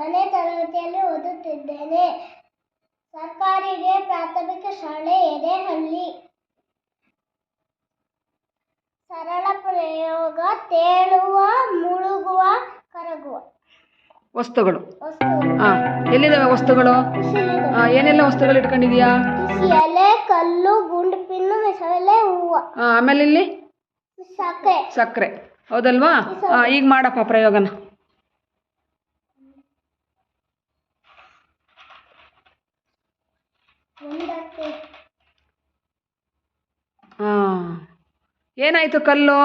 ಒಂದನೇ ತರಗತಿಯಲ್ಲಿ ಓದುತ್ತಿದ್ದೇನೆ. ಸರ್ಕಾರಿಗೆ ಪ್ರಾಥಮಿಕ ಶಾಲೆ ಎಡೆಹಳ್ಳಿ ಸರಳ ಪ್ರಯೋಗ ತೇಳುವ ಮುಳುಗುವ ಕರಗುವ. ವಸ್ತುಗಳು. ಹಾ ಎಲ್ಲಿದ್ದಾವೆ ವಸ್ತುಗಳು? ಏನೆಲ್ಲ ವಸ್ತುಗಳು ಇಟ್ಕೊಂಡಿದ್ಯಾ ಎಲೆ ಕಲ್ಲು ಗುಂಡು ಪಿನ್ನು ಮೆಸಳೆ ಹೂವು. ಆಮೇಲೆ ಇಲ್ಲಿ ಸಕ್ಕರೆ. ಸಕ್ಕರೆ. ಹೌದಲ್ವಾ? ಈಗ ಮಾಡಪ್ಪ ಪ್ರಯೋಗನ. ಹಾಂ. ಏನಾಯ್ತು ಕಲ್ಲು?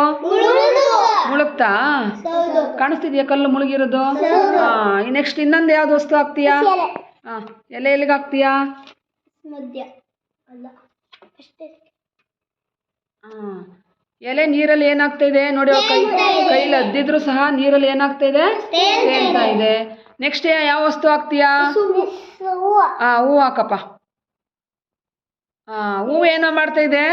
ಮುಳುಗ್ತಾ? ಕಾಣಿಸ್ತಿದ್ಯಾ ಕಲ್ಲು ಮುಳುಗಿರೋದು? ಹಾಂ ನೆಕ್ಸ್ಟ್ ಇನ್ನೊಂದು ಯಾವ್ದು ವಸ್ತು ಹಾಕ್ತೀಯಾ? ಎಲೆ. ಹಾಂ ಎಲೆ ಎಲ್ಲಿಗೆ ಹಾಕ್ತೀಯಾ? ಹಾಂ. ಎಲೆ ನೀರಲ್ಲಿ ಏನಾಗ್ತಾ ಇದೆ ನೋಡಿ ಕೈ ಕೈಲಿ ಅದ್ದಿದ್ರು ಸಹ ನೀರಲ್ಲಿ ಏನಾಗ್ತಾ ಇದೆ ತೇಲ್ತಾ ಇದೆ. ನೆಕ್ಸ್ಟ್ ಯಾವ ವಸ್ತು ಹಾಕ್ತೀಯಾ? ಹೂ ಹಾಂ ಹಾಕಪ್ಪ. ಹೂವು ಏನೋ ಮಾಡ್ತಾ ಇದೆ?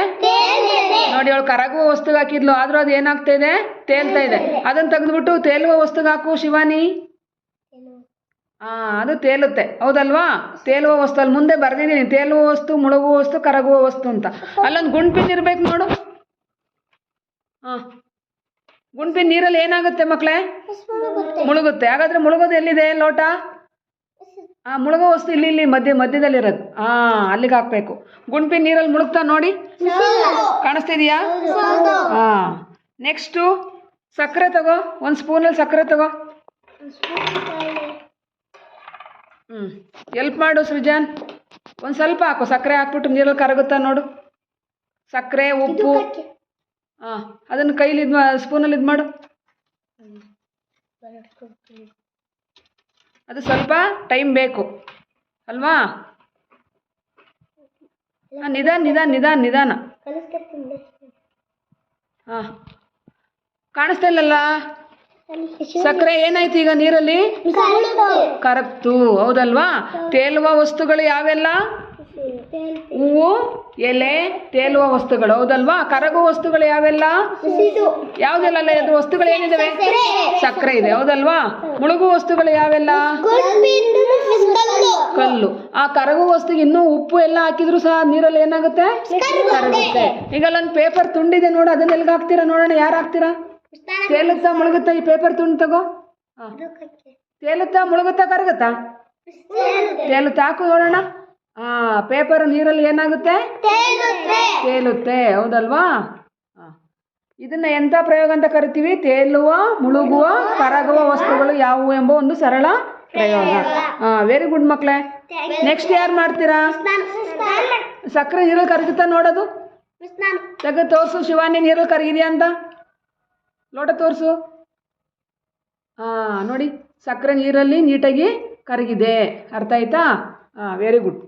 ನೋಡಿ ಅವಳು ಕರಗುವ ವಸ್ತುಗೆ ಹಾಕಿದ್ಲು ಆದ್ರೂ ಅದು ಏನಾಗ್ತಾ ಇದೆ? ತೇಲ್ತಾ ಇದೆ. ಅದನ್ನ ತೆಗೆದ್ಬಿಟ್ಟು ತೇಲುವ ವಸ್ತುಗೆ ಹಾಕು ಶಿವಾನಿ. ಹಾ ಅದು ತೇಲುತ್ತೆ. ಹೌದಲ್ವಾ? ತೇಲುವ ವಸ್ತು ಅಲ್ಲಿ ಮುಂದೆ ಬರ್ದಿದ್ದೀನಿ. ತೇಲುವ ವಸ್ತು ಮುಳುಗುವ ವಸ್ತು ಕರಗುವ ವಸ್ತು ಅಂತ. ಅಲ್ಲೊಂದು ಗುಂಡ್ಪಿನ್ ಇರ್ಬೇಕು ನೋಡು. ಹಾ ಗುಂಡ್ಪಿನ್ ನೀರಲ್ಲಿ ಏನಾಗುತ್ತೆ ಮಕ್ಕಳೇ ಮುಳುಗುತ್ತೆ. ಹಾಗಾದ್ರೆ ಮುಳುಗೋದು ಎಲ್ಲಿದೆ ಲೋಟ? ಆ ಮುಳುಗೋ ವಸ್ತು ಇಲ್ಲಿ ಇಲ್ಲಿ ಮಧ್ಯ, ಮಧ್ಯದಲ್ಲಿ ಇರೋದು. ಹಾ ಅಲ್ಲಿಗೆ ಹಾಕ್ಬೇಕು. ಗುಂಪಿ ನೀರಲ್ಲಿ ಮುಳುಗ್ತಾ ನೋಡಿ. ಕಾಣಿಸ್ತಿದ್ಯಾ? ಹಾ ನೆಕ್ಸ್ಟು ಸಕ್ಕರೆ ತಗೋ. ಒಂದು ಸ್ಪೂನಲ್ಲಿ ಸಕ್ಕರೆ ತಗೋ. ಹ್ಞೂ ಎಲ್ಪ್ ಮಾಡು ಸೃಜಾನ್. ಒಂದು ಸ್ವಲ್ಪ ಹಾಕು. ಸಕ್ಕರೆ ಹಾಕ್ಬಿಟ್ಟು ನೀರಲ್ಲಿ ಕರಗುತ್ತಾ ನೋಡು. ಸಕ್ಕರೆ, ಉಪ್ಪು. ಹಾಂ ಅದನ್ನು ಕೈಲಿ ಇದು ಸ್ಪೂನಲ್ಲಿ ಇದು ಮಾಡು ಅದು ಸ್ವಲ್ಪ ಟೈಮ್ ಬೇಕು. ಅಲ್ವಾ? ನಿಧಾನ ನಿಧಾನ ನಿಧಾನ ನಿಧಾನ. ಹಾಂ. ಕಾಣಿಸ್ತಾ ಇಲ್ಲಲ್ಲ? ಸಕ್ಕರೆ ಏನಾಯ್ತು ಈಗ ನೀರಲ್ಲಿ? ಕರಗ್ತು. ಹೌದಲ್ವಾ? ತೇಲುವ ವಸ್ತುಗಳು ಯಾವೆಲ್ಲ? ಹೂವು ಎಲೆ ತೇಲುವ ವಸ್ತುಗಳು. ಹೌದಲ್ವಾ? ಕರಗುವ ವಸ್ತುಗಳು ಯಾವೆಲ್ಲ? ಯಾವ್ದೆಲ್ಲ ವಸ್ತುಗಳು ಏನಿದಾವೆ? ಸಕ್ಕರೆ. ಇದೆ. ಹೌದಲ್ವಾ? ಮುಳುಗುವ ವಸ್ತುಗಳು ಯಾವೆಲ್ಲ? ಕಲ್ಲು. ಆ ಕರಗುವ ವಸ್ತುಗೆ ಇನ್ನೂ ಉಪ್ಪು ಎಲ್ಲ ಹಾಕಿದ್ರು ಸಹ ನೀರಲ್ಲಿ ಏನಾಗುತ್ತೆ? ಕರಗುತ್ತೆ. ಈಗ ಅಲ್ಲೊಂದು ಪೇಪರ್ ತುಂಡಿದೆ ನೋಡು. ಅದನ್ನ ಎಲ್ಗ ಹಾಕ್ತೀರಾ? ನೋಡೋಣ. ಯಾರು ಹಾಕ್ತೀರಾ? ತೇಲುತ್ತಾ ಮುಳುಗುತ್ತಾ ಈ ಪೇಪರ್ ತುಂಡು ತಗೋ? ಹಾ. ತೇಲುತ್ತಾ ಮುಳುಗುತ್ತಾ ಕರಗುತ್ತಾ? ತೇಲುತ್ತಾ ಹಾಕು ನೋಡೋಣ. ಹಾ ಪೇಪರ್ ನೀರಲ್ಲಿ ಏನಾಗುತ್ತೆ? ತೇಲುತ್ತೆ. ಹೌದಲ್ವಾ? ಹಾ. ಇದನ್ನ ಎಂಥ ಪ್ರಯೋಗ ಅಂತ ಕರಿತೀವಿ? ತೇಲುವ ಮುಳುಗುವ ಕರಗುವ ವಸ್ತುಗಳು ಯಾವುವು ಎಂಬ ಒಂದು ಸರಳ ಪ್ರಯೋಗ. ಹಾ ವೆರಿ ಗುಡ್ ಮಕ್ಕಳೇ ನೆಕ್ಸ್ಟ್ ಯಾರು ಮಾಡ್ತೀರಾ? ಸಕ್ಕರೆ ನೀರಲ್ಲಿ ಕರಗುತ್ತಾ ನೋಡೋದು? ತೆಗೆದು ತೋರಿಸು ಶಿವಾನಿ ನೀರಲ್ಲಿ ಕರಗಿದೆಯಾ ಅಂತ. ಲೋಟ ತೋರಿಸು. ಹಾ ನೋಡಿ ಸಕ್ಕರೆ ನೀರಲ್ಲಿ ನೀಟಾಗಿ ಕರಗಿದೆ. ಅರ್ಥ ಆಯ್ತಾ? ಹಾಂ ವೆರಿ ಗುಡ್